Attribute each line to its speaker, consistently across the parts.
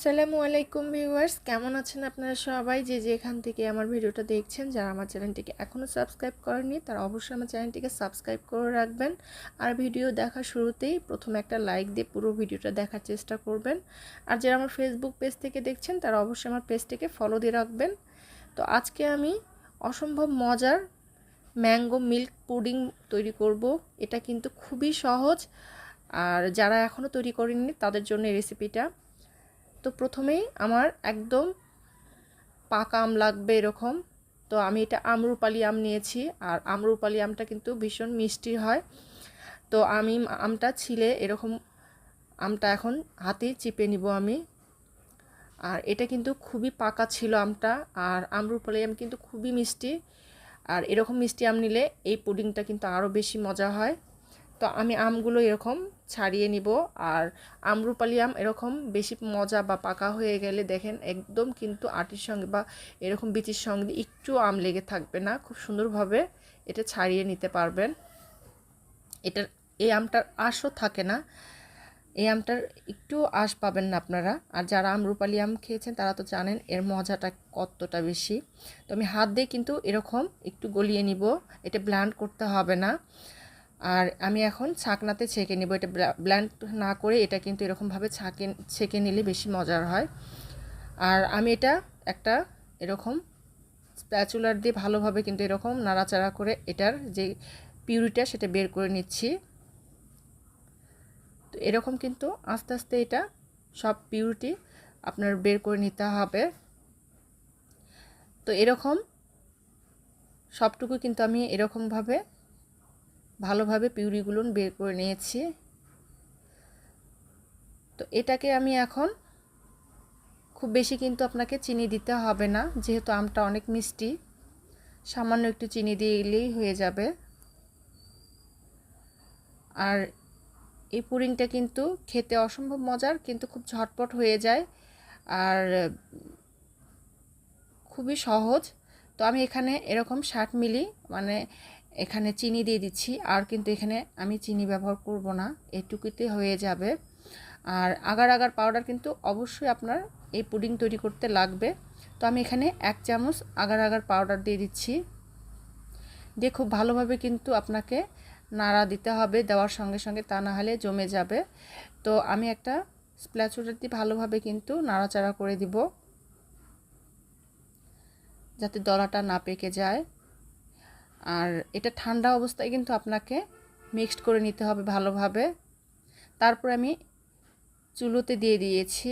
Speaker 1: আসসালামু আলাইকুম ভিউয়ার্স। কেমন আছেন আপনারা সবাই? যে যেখান থেকে আমার ভিডিওটা দেখছেন, যারা আমার চ্যানেলটিকে এখনও সাবস্ক্রাইব করেনি তারা অবশ্যই আমার চ্যানেলটিকে সাবস্ক্রাইব করে রাখবেন। আর ভিডিও দেখা শুরুতেই প্রথমে একটা লাইক দিয়ে পুরো ভিডিওটা দেখার চেষ্টা করবেন। আর যারা আমার ফেসবুক পেজ থেকে দেখছেন, তারা অবশ্যই আমার পেজটিকে ফলো দিয়ে রাখবেন। তো আজকে আমি অসম্ভব মজার ম্যাঙ্গো মিল্ক পুডিং তৈরি করব। এটা কিন্তু খুবই সহজ। আর যারা এখনও তৈরি করেননি, তাদের জন্য রেসিপিটা তো প্রথমেই আমার একদম পাকা আম লাগবে এরকম। তো আমি এটা আমরুপালি আম নিয়েছি আর আমরুপালি আমটা কিন্তু ভীষণ মিষ্টি হয়। তো আমি আমটা ছিলে এরকম আমটা এখন হাতে চিপে নিব আমি। আর এটা কিন্তু খুবই পাকা ছিল আমটা আর আমরুপালি আম কিন্তু খুবই মিষ্টি। আর এরকম মিষ্টি আম নিলে এই পুডিংটা কিন্তু আরও বেশি মজা হয়। তো আমি আমগুলো এরকম ছাড়িয়ে নিব। আর আমরুপালি আম এরকম বেশি মজা বা পাকা হয়ে গেলে দেখেন একদম কিন্তু আটির সঙ্গে বা এরকম বিচির সঙ্গে একটু আম লেগে থাকবে না। খুব সুন্দরভাবে এটা ছাড়িয়ে নিতে পারবেন। এটার, এই আমটার আশও থাকে না। এই আমটার একটু আশ পাবেন না আপনারা। আর যারা আমরুপালি আম খেয়েছেন তারা তো জানেন এর মজাটা কতটা বেশি। তো আমি হাত দিয়ে কিন্তু এরকম একটু গলিয়ে নিব। এটা ব্ল্যান্ড করতে হবে না। আর আমি এখন ছাকনাতে ছেঁকে নেব। এটা ব্ল্যান্ড না করে এটা কিন্তু এরকমভাবে ছাঁকে, ছেঁকে নিলে বেশি মজার হয়। আর আমি এটা একটা এরকম স্প্যাচুলার দিয়ে ভালোভাবে কিন্তু এরকম নাড়াচাড়া করে এটার যে পিউরিটা সেটা বের করে নিচ্ছি। তো এরকম কিন্তু আস্তে আস্তে এটা সব পিউরিটি আপনার বের করে নিতে হবে। তো এরকম সবটুকু কিন্তু আমি এরকমভাবে ভালোভাবে পিউরিগুলো বের করে নিয়েছি। তো এটাকে আমি এখন খুব বেশি কিন্তু আপনাকে চিনি দিতে হবে না, যেহেতু আমটা অনেক মিষ্টি। সামান্য একটু চিনি দিয়ে এলেই হয়ে যাবে। আর এই পুডিংটা কিন্তু খেতে অসম্ভব মজার, কিন্তু খুব ঝটপট হয়ে যায় আর খুবই সহজ। তো আমি এখানে এরকম ষাট মিলি মানে এখানে চিনি দিয়ে দিচ্ছি। আর কিন্তু এখানে আমি চিনি ব্যবহার করব না। এটুকুতে হয়ে যাবে। আর আগার আগার পাউডার কিন্তু অবশ্যই আপনার এই পুডিং তৈরি করতে লাগবে। তো আমি এখানে এক চামচ আগার আগার পাউডার দিয়ে দিচ্ছি। দিয়ে খুব ভালোভাবে কিন্তু আপনাকে নাড়া দিতে হবে। দেওয়ার সঙ্গে সঙ্গে তা না হলে জমে যাবে। তো আমি একটা স্প্ল্যাচুটার দিয়ে ভালোভাবে কিন্তু নাড়াচাড়া করে দিব। যাতে দলাটা না পেকে যায়। আর এটা ঠান্ডা অবস্থায় কিন্তু আপনাকে মিক্সড করে নিতে হবে ভালোভাবে। তারপর আমি চুলোতে দিয়ে দিয়েছি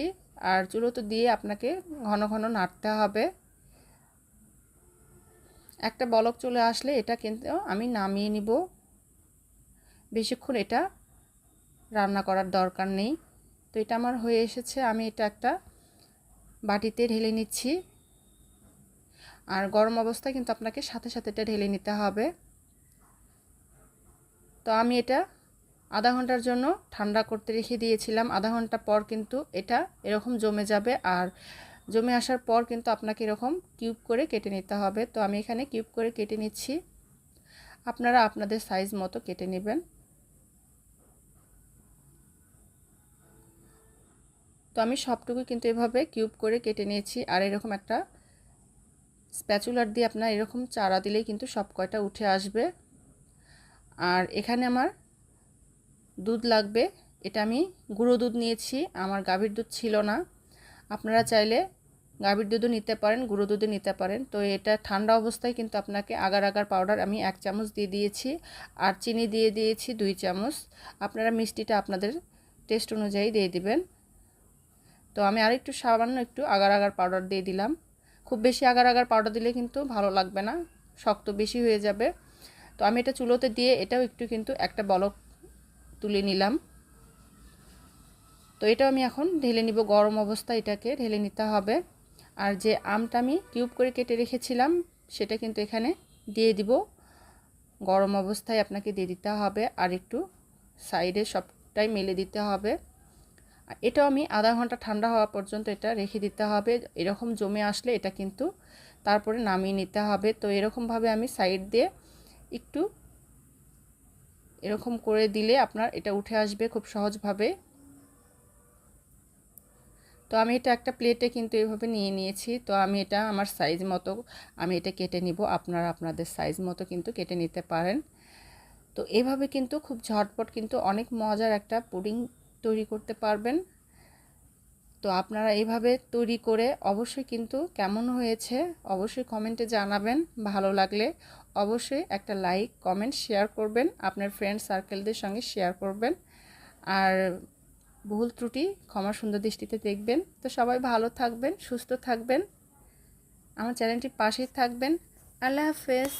Speaker 1: আর চুলোতে দিয়ে আপনাকে ঘন ঘন নাড়তে হবে। একটা বলক চলে আসলে এটা কিন্তু আমি নামিয়ে নিব। বেশিক্ষণ এটা রান্না করার দরকার নেই। তো এটা আমার হয়ে এসেছে, আমি এটা একটা বাটিতে ঢেলে নিচ্ছি। আর গরম অবস্থায় কিন্তু আপনাকে সাথে সাথে এটা ঢেলে নিতে হবে। তো আমি এটা আধা ঘণ্টার জন্য ঠান্ডা করতে রেখে দিয়েছিলাম। আধা ঘণ্টা পর কিন্তু এটা এরকম জমে যাবে আর জমে আসার পর কিন্তু আপনাকে এরকম কিউব করে কেটে নিতে হবে। তো আমি এখানে কিউব করে কেটে নিচ্ছি। আপনারা আপনাদের সাইজ মতো কেটে নেবেন। তো আমি সবটুকু কিন্তু এভাবে কিউব করে কেটে নিয়েছি। আর এরকম একটা স্প্যাচুলার দিয়ে আপনার এরকম চারা দিলেই কিন্তু সব কয়টা উঠে আসবে। আর এখানে আমার দুধ লাগবে। এটা আমি গুঁড়ো দুধ নিয়েছি, আমার গাভীর দুধ ছিল না। আপনারা চাইলে গাভীর দুধও নিতে পারেন, গুঁড়ো দুধও নিতে পারেন। তো এটা ঠান্ডা অবস্থায় কিন্তু আপনাকে আগার আগার পাউডার আমি এক চামচ দিয়ে দিয়েছি আর চিনি দিয়ে দিয়েছি দুই চামচ। আপনারা মিষ্টিটা আপনাদের টেস্ট অনুযায়ী দিয়ে দিবেন। তো আমি আরেকটু সামান্য একটু আগার আগার পাউডার দিয়ে দিলাম। খুব বেশি আগার আগার পাউডার দিলে কিন্তু ভালো লাগবে না, শক্ত বেশি হয়ে যাবে। তো আমি এটা চুলোতে দিয়ে এটাও একটু কিন্তু একটা বলক তুলে নিলাম। তো এটাও আমি এখন ঢেলে নিব, গরম অবস্থা এটাকে ঢেলে নিতে হবে। আর যে আমটা আমি কিউব করে কেটে রেখেছিলাম, সেটা কিন্তু এখানে দিয়ে দিব। গরম অবস্থায় আপনাকে দিয়ে দিতে হবে, আর একটু সাইডে সবটাই মেলে দিতে হবে। এটাও আমি আধা ঘণ্টা ঠান্ডা হওয়া পর্যন্ত এটা রেখে দিতে হবে। এরকম জমে আসলে এটা কিন্তু তারপরে নামিয়ে নিতে হবে। তো এরকমভাবে আমি সাইড দিয়ে একটু এরকম করে দিলে আপনার এটা উঠে আসবে খুব সহজভাবে।
Speaker 2: তো আমি এটা একটা প্লেটে কিন্তু এভাবে নিয়ে নিয়েছি। তো আমি এটা আমার সাইজ মতো আমি এটা কেটে নিব। আপনারা আপনাদের সাইজ মতো কিন্তু কেটে নিতে পারেন। তো এভাবে কিন্তু খুব ঝটপট কিন্তু অনেক মজার একটা পুডিং তৈরি করতে পারবেন। তো আপনারা এইভাবে তৈরি করে অবশ্যই কিন্তু কেমন হয়েছে অবশ্যই কমেন্টে জানাবেন, ভালো লাগলে অবশ্যই একটা লাইক, কমেন্ট, শেয়ার করবেন, আপনার ফ্রেন্ড সার্কেলদের সঙ্গে শেয়ার করবেন। আর ভুল ত্রুটি ক্ষমা সুন্দর দৃষ্টিতে দেখবেন। তো সবাই ভালো থাকবেন, সুস্থ থাকবেন। আমার চ্যানেলটির পাশেই থাকবেন। আল্লাহ হাফেজ।